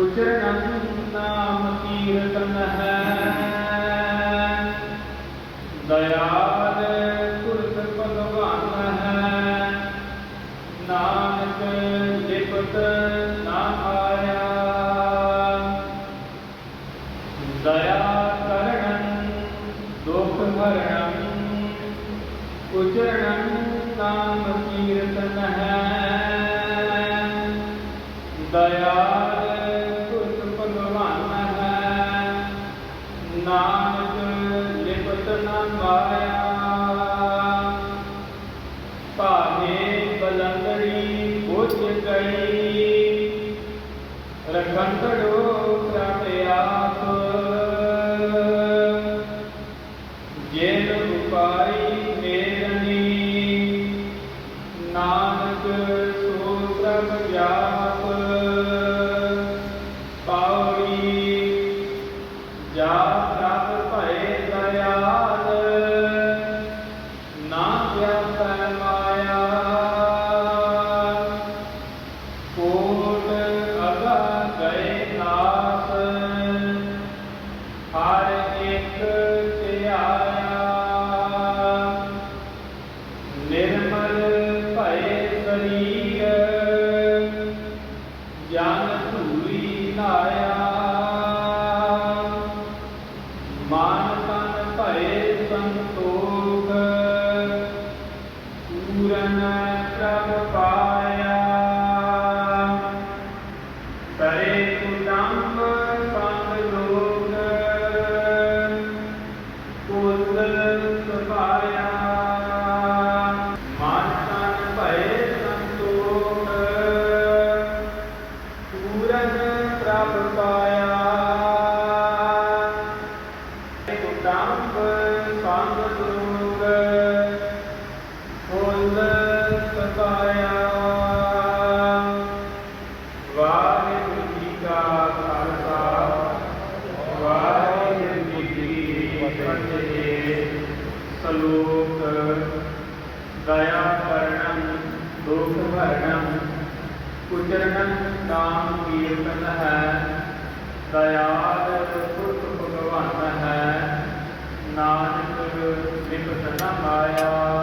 कुचरणं नाम कीर्तनः दयाल कुरुभगवानः नानक लिपत न आया दयाकरणं दुःखभरणं कुचरणं नाम कीर्तनः दया ਨਾਨਕ ਲਿਪਤ ਨਾ ਮਾਇਆ। ਭਾਵੇਂ ਬਲੰਦਰੀ ਬੁਝ ਗਈ ਰਖੰਡੜੋ ਧੂਰੀ ਨਾਇਆ ਪੂਰਨ ਪ੍ਰਭ ਪਾਇਆ ਕੁਟੰਬ ਸੰਗ ਲੋਕ ਕੁਲ ਸੁਭਾਇਆ ਵਾਹਿਗੁਰੂ ਜੀ ਕਾ ਖਾਲਸਾ ਵਾਹਿਗੁਰੂ ਜੀ ਕੀ ਫਤਿਹ ਸ਼ਲੋਕ ਦਇਆ ਕਰਣੰ ਦੁਖ ਹਰਣੰ ਉਚਰਣੰ ਨਾਮ ਕੀਰਤਨ ਹੈ ਦਇਆਲ ਪੁਰਖ ਭਗਵਾਨ ਹੈ ਨਾਨਕ ਨਿਪਟ ਨ ਮਾਇਆ